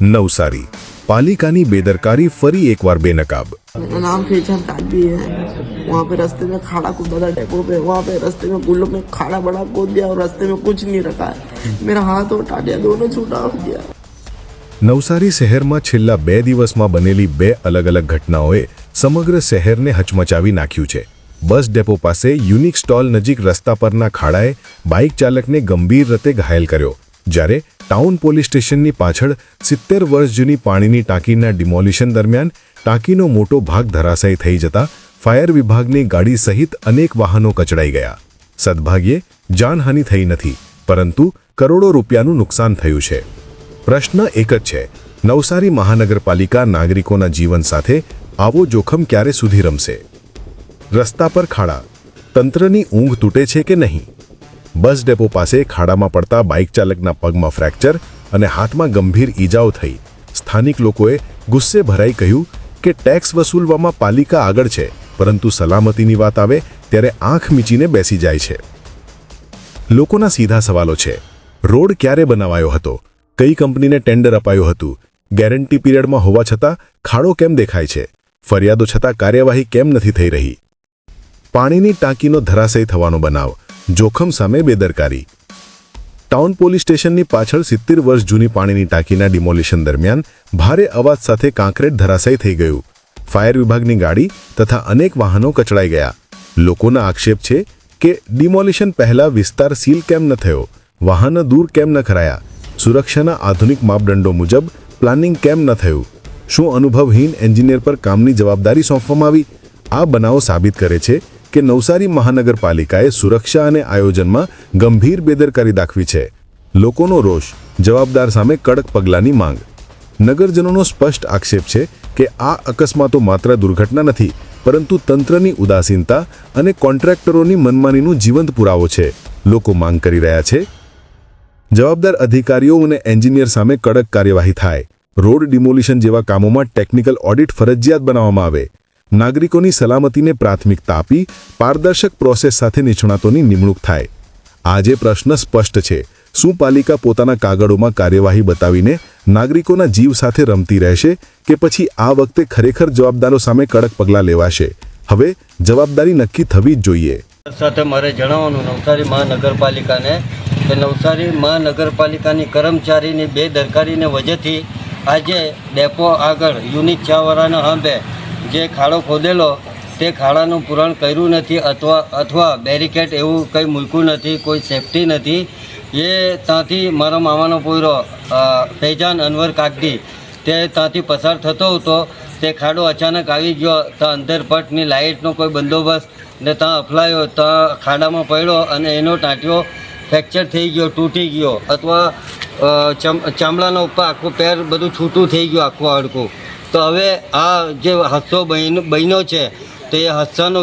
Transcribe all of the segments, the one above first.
નવસારી પાલિકાની બેદરકારી ફરી એકવાર બેનકાબ मेरा नाम फैजान कादरी है वहाँ पे रास्ते में खाड़ा कूदा था डेपो पे वहाँ पे रास्ते में गुल्लो में खाड़ा बड़ा कूद दिया और रास्ते में कुछ नहीं रखा है मेरा हाथ और टाटिया दोनों छूटा हो गया નવસારી શહેરમાં છેલ્લા બે દિવસમાં બનેલી બે અલગ અલગ ઘટનાઓએ સમગ્ર શહેરને હચમચાવી નાખ્યું છે બસ ડેપો પાસે યુનિક સ્ટોલ નજીક રસ્તા પરના ખાડાએ બાઇક ચાલકને ગંભીર રીતે ઘાયલ કર્યો જ્યારે ટાઉન પોલીસ સ્ટેશનની પાછળ સિત્તેર વર્ષ જૂની પાણીની ટાંકીના ડિમોલિશન દરમિયાન ટાંકીનો મોટો ભાગ ધરાશાયી થઈ જતા ફાયર વિભાગની ગાડી સહિત અનેક વાહનો કચડાઈ ગયા. સદભાગ્યે જાનહાનિ થઈ નથી, પરંતુ કરોડો રૂપિયાનું નુકસાન થયું છે. પ્રશ્ન એક જ છે, નવસારી મહાનગરપાલિકા નાગરિકોના જીવન સાથે આવો જોખમ ક્યારે સુધી રમશે? રસ્તા પર ખાડા, તંત્રની ઊંઘ તૂટે છે કે નહીં? બસ ડેપો પાસે ખાડામાં પડતા બાઇક ચાલકના પગમાં ફ્રેક્ચર અને હાથમાં ગંભીર ઈજાઓ થઈ. સ્થાનિક લોકોએ ગુસ્સે ભરાઈ કહ્યું કે ટેક્સ વસૂલવામાં પાલિકા આગળ છે, પરંતુ સલામતીની વાત આવે ત્યારે આંખ મીચીને બેસી જાય છે. લોકોના સીધા સવાલો છે, રોડ ક્યારે બનાવાયો હતો? કઈ કંપનીને ટેન્ડર અપાયું હતું? ગેરંટી પીરિયડમાં હોવા છતાં ખાડો કેમ દેખાય છે? ફરિયાદો છતાં કાર્યવાહી કેમ નથી થઈ રહી? પાણીની ટાંકીનો ધરાશય થવાનો બનાવ. જોખમ સામે બેદરકારી. ટાઉન પોલીસ સ્ટેશનની પાછળ સિત્તેર વર્ષ જૂની પાણીની ટાંકીના ડિમોલિશન દરમિયાન ભારે અવાજ સાથે કાંકરેટ ધરાશય થઈ ગયું. ફાયર વિભાગની ગાડી તથા અનેક વાહનો કચડાઈ ગયા. લોકોના આક્ષેપ છે કે ડિમોલિશન પહેલા વિસ્તાર સીલ કેમ ન થયો, વાહનો દૂર કેમ ન કરાયા સુરક્ષાના આધુનિક માપદંડો મુજબ પ્લાનિંગ કેમ ન થયું, શું અનુભવહીન એન્જિનિયર પર કામની જવાબદારી સોંપવામાં આવી, આ બનાવો સાબિત કરે છે કે નવસારી મહાનગરપાલિકાએ સુરક્ષા અને આયોજનમાં ગંભીર બેદરકારી દાખવી છે. લોકોનો રોષ, જવાબદાર સામે કડક પગલાંની માંગ. નગરજનોનો સ્પષ્ટ આક્ષેપ છે કે આ અકસ્માતો માત્ર દુર્ઘટના નથી, પરંતુ તંત્રની ઉદાસીનતા અને કોન્ટ્રાક્ટરોની મનમાનીનું જીવંત પુરાવો છે. લોકો માંગ કરી રહ્યા છે. જવાબદાર અધિકારીઓ અને એન્જિનિયર સામે કડક કાર્યવાહી થાય. રોડ ડિમોલિશન જેવા કામોમાં ટેકનિકલ ઓડિટ ફરજિયાત બનાવવામાં આવે. નાગરિકોની સલામતીને પ્રાથમિકતા આપી પારદર્શક પ્રોસેસ સાથે નિષ્ણાતોની નિમણૂક થાય. આજે પ્રશ્ન સ્પષ્ટ છે. શું પાલિકા પોતાના કાગળોમાં કાર્યવાહી બતાવીને નાગરિકોના જીવ સાથે રમતી રહેશે કે પછી આ વખતે ખરેખર જવાબદારો સામે કડક પગલાં લેવાશે? હવે જવાબદારી નક્કી થવી જ જોઈએ. સાથે મારે જણાવવાનું, નવસારી મહાનગરપાલિકાને કે નવસારી મહાનગરપાલિકાની કર્મચારીની બેદરકારીને વજેથી આજે ડેપો આગળ યુનિક ચાવાળાના હાંભે જે ખાડો ખોદેલો, તે ખાડાનું પૂરણ કર્યું નથી અથવા અથવા બેરિકેડ એવું કંઈ મૂક્યું નથી, કોઈ સેફટી નથી. એ ત્યાંથી મારા મામાનો પોયરો ફૈજાન અનવર કાગડી તે ત્યાંથી પસાર થતો હતો. તે ખાડો અચાનક આવી ગયો, ત્યાં અંદર પટની લાઇટનો કોઈ બંદોબસ્ત ને ત્યાં અફલાયો, ત્યાં ખાડામાં પડ્યો અને એનો ટાંટિયો ફ્રેક્ચર થઈ ગયો, તૂટી ગયો અથવા ચમ, ચામડાનો ઉપર આખું પેર બધું છૂટું થઈ ગયું, આખું હાડકું તો હવે આ જે હાદસો બહેન છે, તો એ હાદસાનો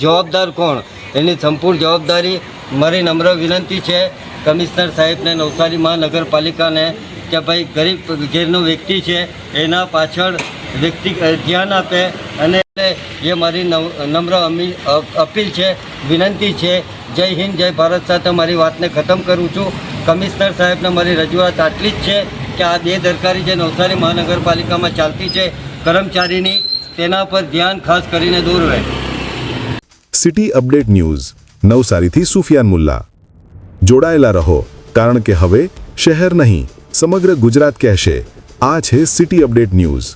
જવાબદાર કોણ? એની સંપૂર્ણ જવાબદારી મારી નમ્ર વિનંતી છે. કમિશનર સાહેબને, નવસારી મહાનગરપાલિકાને કે ભાઈ ગરીબ ઘેરનો વ્યક્તિ છે, એના પાછળ વ્યક્તિ ધ્યાન આપે અને એ મારી નમ્ર અપીલ છે, વિનંતી છે, જય હિન્દ, જય ભારત સાથે મારી વાતને ખતમ કરું છું. કમિશનર સાહેબને મારી રજૂઆત આટલી જ છે. કે આ બેદરકારી જે નવસારી મહાનગરપાલિકામાં ચાલતી છે કર્મચારીની, તેના પર ધ્યાન ખાસ કરીને દોરવે સિટી અપડેટ ન્યૂઝ, નવસારીથી સુફિયાન મુલ્લા. જોડાયેલા રહો, કારણ કે હવે શહેર નહીં, સમગ્ર ગુજરાત કહેશે, આ છે સિટી અપડેટ ન્યૂઝ.